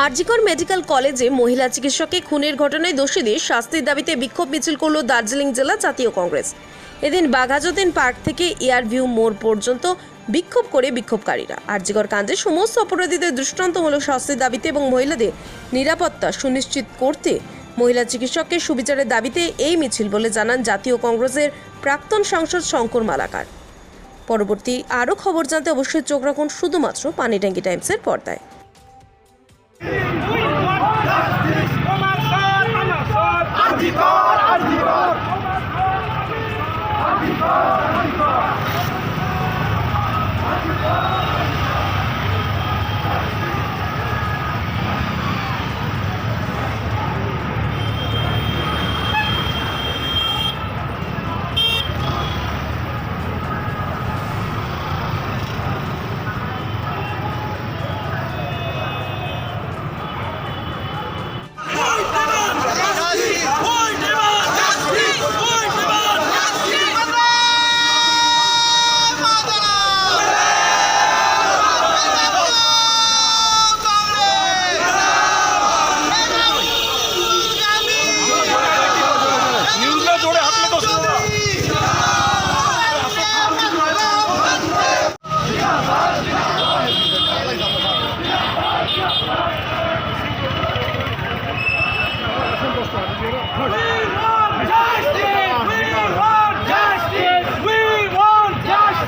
RG Kar medical কলেজে মহিলা চিকিৎসককে খুনের ঘটনায় দোষীদের শাস্তির দাবিতে বিক্ষোভ মিছিল করল দার্জিলিং জেলা জাতীয় কংগ্রেস। এদিন বাঘাযতীন পার্ক থেকে এয়ারভিউ মোড় পর্যন্ত বিক্ষোভ করে বিক্ষোভকারীরা। আরজিকর কাণ্ডে সমস্ত অপরাধীদের দৃষ্টান্তমূলক শাস্তির দাবিতে এবং মহিলাদের নিরাপত্তা সুনিশ্চিত করতে মহিলা চিকিৎসককে সুবিচারের দাবিতে এই মিছিল বলে জানান জাতীয় কংগ্রেসের প্রাক্তন সাংসদ শঙ্কর মালাকার। পরবর্তী আরও খবর জানতে অবশ্যই চোখ রাখুন শুধুমাত্র পানিট্যাঙ্কি টাইমসের পর্দায়। Hardcore, hardcore. 二十